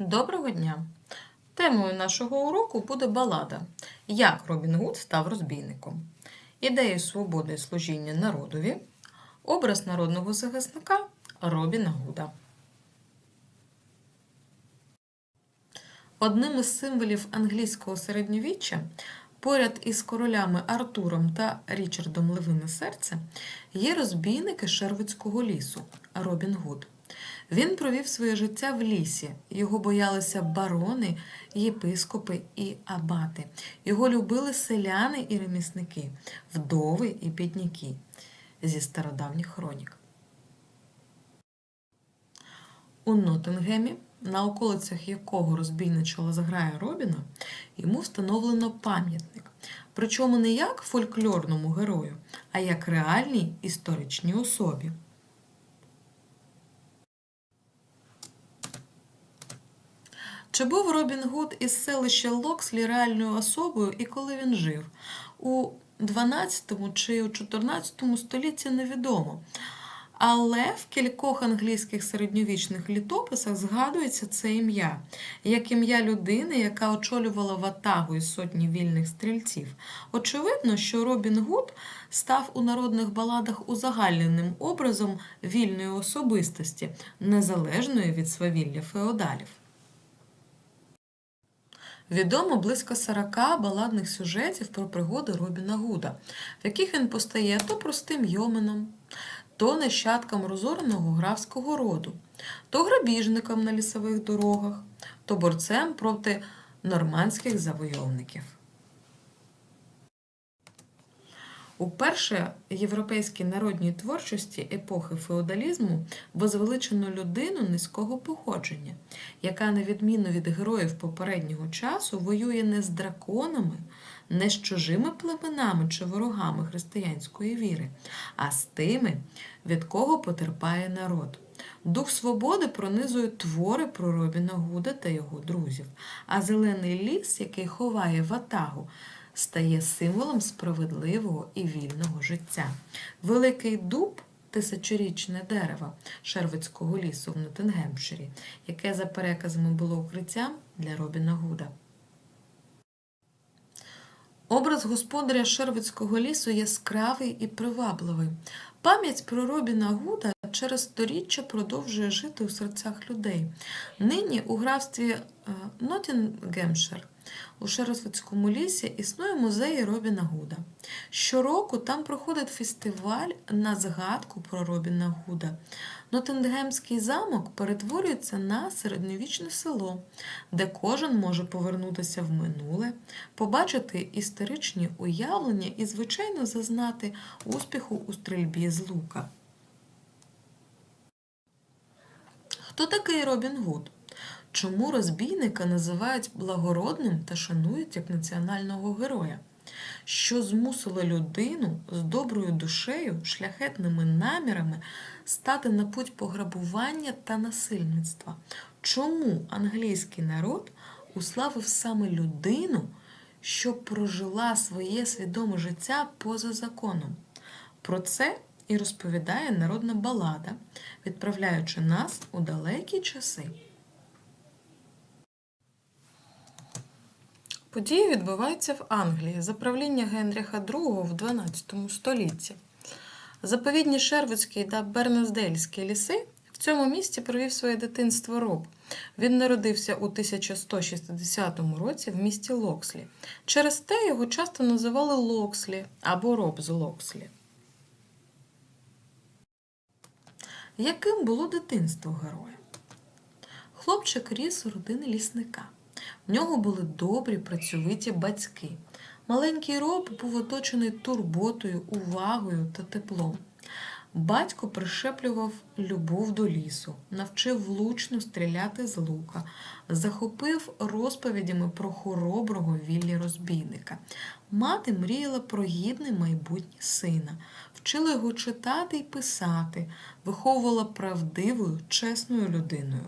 Доброго дня! Темою нашого уроку буде балада Як Робін Гуд став розбійником. Ідеї свободи служіння народові. Образ народного захисника Робіна Гуда. Одним із символів англійського середньовіччя поряд із королями Артуром та Річардом Левине Серце є розбійники Шервицького лісу Робін Гуд. Він провів своє життя в лісі. Його боялися барони, єпископи і абати. Його любили селяни і ремісники, вдови і бідняки зі стародавніх хронік. У Ноттингемі, на околицях якого розбійничала зграя Робіна, йому встановлено пам'ятник. Причому не як фольклорному герою, а як реальній історичній особі. Чи був Робін Гуд із селища Локслі реальною особою і коли він жив? У 12 чи у 14 столітті невідомо. Але в кількох англійських середньовічних літописах згадується це ім'я, як ім'я людини, яка очолювала ватагу із сотні вільних стрільців. Очевидно, що Робін Гуд став у народних баладах узагальненим образом вільної особистості, незалежної від свавілля феодалів. Відомо близько 40 баладних сюжетів про пригоди Робіна Гуда, в яких він постає то простим йоменом, то нащадком розореного графського роду, то грабіжником на лісових дорогах, то борцем проти нормандських завойовників. Уперше європейській народній творчості епохи феодалізму возвеличено людину низького походження, яка, на відміну від героїв попереднього часу, воює не з драконами, не з чужими племенами чи ворогами християнської віри, а з тими, від кого потерпає народ. Дух свободи пронизує твори про Робіна Гуда та його друзів, а зелений ліс, який ховає ватагу, стає символом справедливого і вільного життя. Великий дуб тисячорічне дерево Шервицького лісу в Ноттингемширі, яке за переказами було укриттям для Робіна Гуда. Образ господаря Шервицького лісу яскравий і привабливий. Пам'ять про Робіна Гуда через сторіччя продовжує жити у серцях людей. Нині у графстві Ноттінгемшир у Шервицькому лісі існує музей Робіна Гуда. Щороку там проходить фестиваль на згадку про Робіна Гуда. Ноттингемський замок перетворюється на середньовічне село, де кожен може повернутися в минуле, побачити історичні уявлення і, звичайно, зазнати успіху у стрільбі з лука. Хто такий Робін Гуд? Чому розбійника називають благородним та шанують як національного героя? Що змусило людину з доброю душею, шляхетними намірами стати на путь пограбування та насильництва? Чому англійський народ уславив саме людину, що прожила своє свідоме життя поза законом? Про це і розповідає народна балада, відправляючи нас у далекі часи. Події відбуваються в Англії за правління Генріха II в XII столітті. Заповідні Шервудські та Бернездельські ліси в цьому місті провів своє дитинство Роб. Він народився у 1160 році в місті Локслі. Через те його часто називали Локслі або Роб з Локслі. Яким було дитинство героя? Хлопчик ріс у родини лісника. В нього були добрі, працьовиті батьки. Маленький роб був оточений турботою, увагою та теплом. Батько пришеплював любов до лісу, навчив влучно стріляти з лука, захопив розповідями про хороброго віллі розбійника. Мати мріяла про гідне майбутнє сина, вчила його читати й писати, виховувала правдивою, чесною людиною.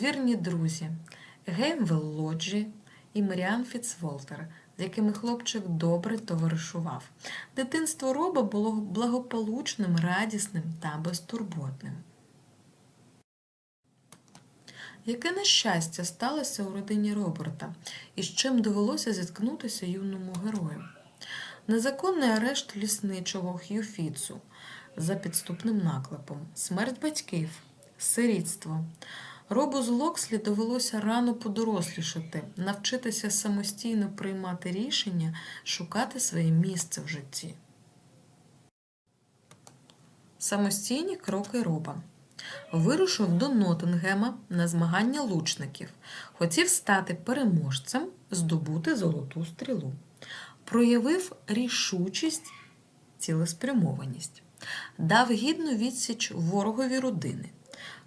Вірні друзі Геймвел Лоджі і Маріан Фіцволтер, з якими хлопчик добре товаришував. Дитинство роба було благополучним, радісним та безтурботним. Яке нещастя сталося у родині Роберта, і з чим довелося зіткнутися юному герою? Незаконний арешт лісничого Х'ю Фіцу за підступним наклепом, смерть батьків, сирітство. Робу з Локслі довелося рано подорослішати, навчитися самостійно приймати рішення, шукати своє місце в житті. Самостійні кроки Роба. Вирушив до Нотингема на змагання лучників. Хотів стати переможцем, здобути золоту стрілу. Проявив рішучість, цілеспрямованість. Дав гідну відсіч ворогові родини.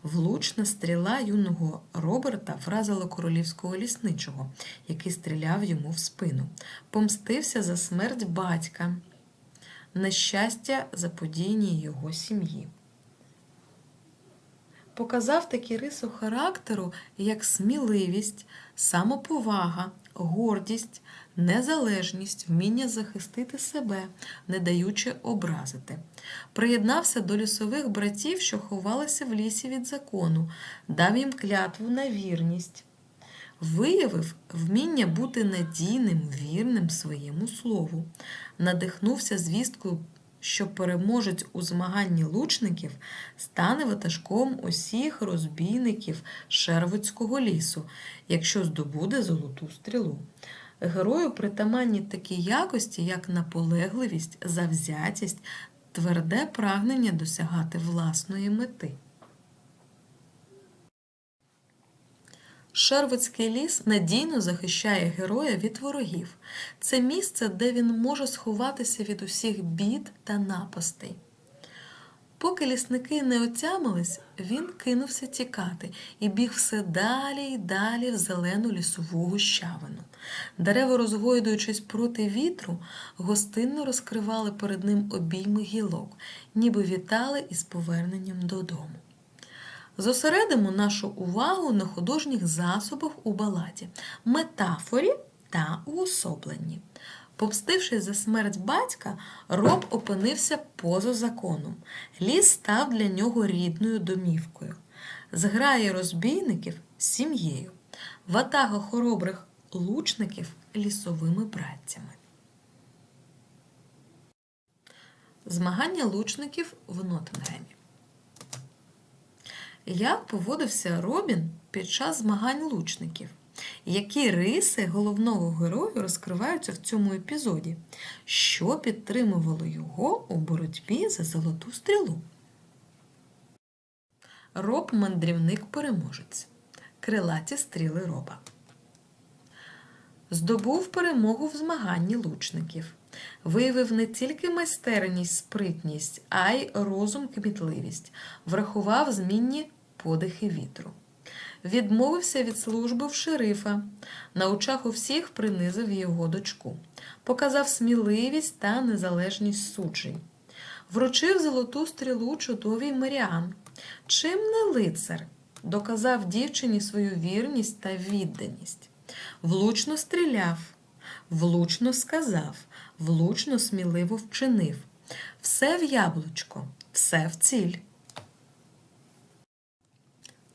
Влучна стріла юного Роберта вразила королівського лісничого, який стріляв йому в спину. Помстився за смерть батька, нещастя заподіяння його сім'ї. Показав такі риси характеру, як сміливість, самоповага, гордість, незалежність, вміння захистити себе, не даючи образити. Приєднався до лісових братів, що ховалися в лісі від закону, дав їм клятву на вірність. Виявив вміння бути надійним, вірним своєму слову, надихнувся звісткою, що переможець у змаганні лучників стане ватажком усіх розбійників Шервудського лісу, якщо здобуде золоту стрілу. Герою притаманні такі якості, як наполегливість, завзятість, тверде прагнення досягати власної мети. Шервудський ліс надійно захищає героя від ворогів. Це місце, де він може сховатися від усіх бід та напастей. Поки лісники не отямились, він кинувся тікати і біг все далі й далі в зелену лісову гущавину. Дерева, розгойдуючись проти вітру, гостинно розкривали перед ним обійми гілок, ніби вітали із поверненням додому. Зосередимо нашу увагу на художніх засобах у баладі, метафорі та уособленні. Помстившись за смерть батька, роб опинився поза законом. Ліс став для нього рідною домівкою. Зграє розбійників сім'єю, ватага хоробрих лучників лісовими братцями. Змагання лучників в Нотингемі. Як поводився Робін під час змагань лучників? Які риси головного героя розкриваються в цьому епізоді? Що підтримувало його у боротьбі за золоту стрілу? Роб мандрівник переможець. Крилаті стріли роба. Здобув перемогу в змаганні лучників. Виявив не тільки майстерність, спритність, а й розум кмітливість. Врахував змінні подихи вітру. Відмовився від служби в шерифа, на очах у всіх принизив його дочку, показав сміливість та незалежність суджень, вручив золоту стрілу чудовій Маріан. Чим не лицар, доказав дівчині свою вірність та відданість, влучно стріляв, влучно сказав, влучно сміливо вчинив. Все в яблучко, все в ціль.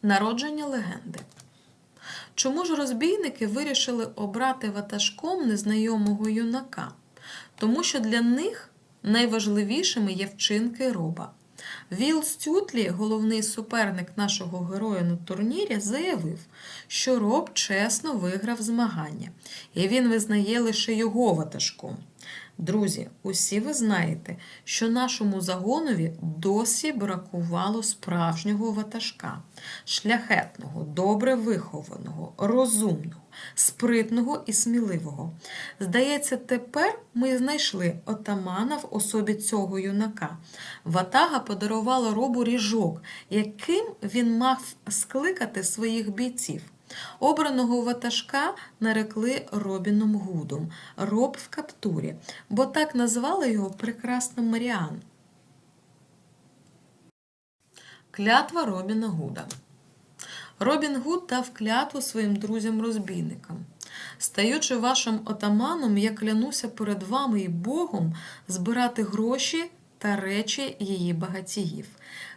Народження легенди. Чому ж розбійники вирішили обрати ватажком незнайомого юнака? Тому що для них найважливішими є вчинки роба. Віл Стютлі, головний суперник нашого героя на турнірі, заявив, що роб чесно виграв змагання, і він визнає лише його ватажком. Друзі, усі ви знаєте, що нашому загонові досі бракувало справжнього ватажка, шляхетного, добре вихованого, розумного, спритного і сміливого. Здається, тепер ми знайшли отамана в особі цього юнака. Ватага подарувала робу ріжок, яким він мав скликати своїх бійців. Обраного ватажка нарекли Робіном Гудом, роб в каптурі, бо так назвали його прекрасна Маріан. Клятва Робіна Гуда. Робін Гуд дав клятву своїм друзям-розбійникам. Стаючи вашим отаманом, я клянуся перед вами і Богом збирати гроші та речі її багатіїв,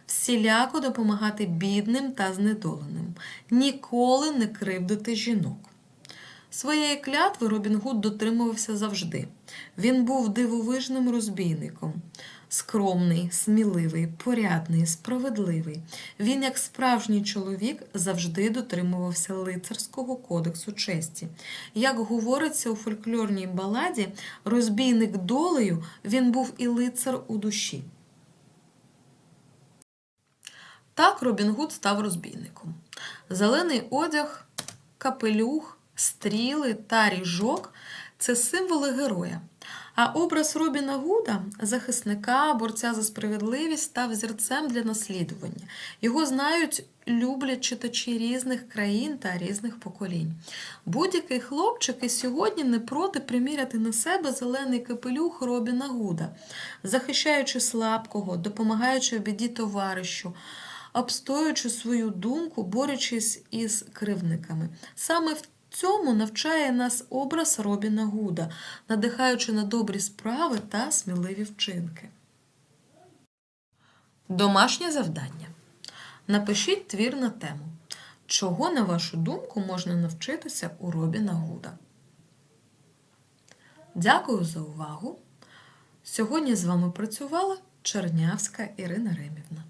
всіляко допомагати бідним та знедоленим, ніколи не кривдити жінок. Своєї клятви Робін Гуд дотримувався завжди. Він був дивовижним розбійником. Скромний, сміливий, порядний, справедливий. Він, як справжній чоловік, завжди дотримувався лицарського кодексу честі. Як говориться у фольклорній баладі, розбійник долею він був і лицар у душі. Так Робін Гуд став розбійником. Зелений одяг, капелюх, стріли та ріжок це символи героя. А образ Робіна Гуда, захисника, борця за справедливість, став зірцем для наслідування. Його знають, люблять читачі різних країн та різних поколінь. Будь-який хлопчик і сьогодні не проти приміряти на себе зелений капелюх Робіна Гуда, захищаючи слабкого, допомагаючи в біді товаришу, обстоюючи свою думку, борючись із кривниками. Саме в цьому навчає нас образ Робіна Гуда, надихаючи на добрі справи та сміливі вчинки. Домашнє завдання. Напишіть твір на тему. Чого, на вашу думку, можна навчитися у Робіна Гуда? Дякую за увагу. Сьогодні з вами працювала Чернявська Ірина Ремівна.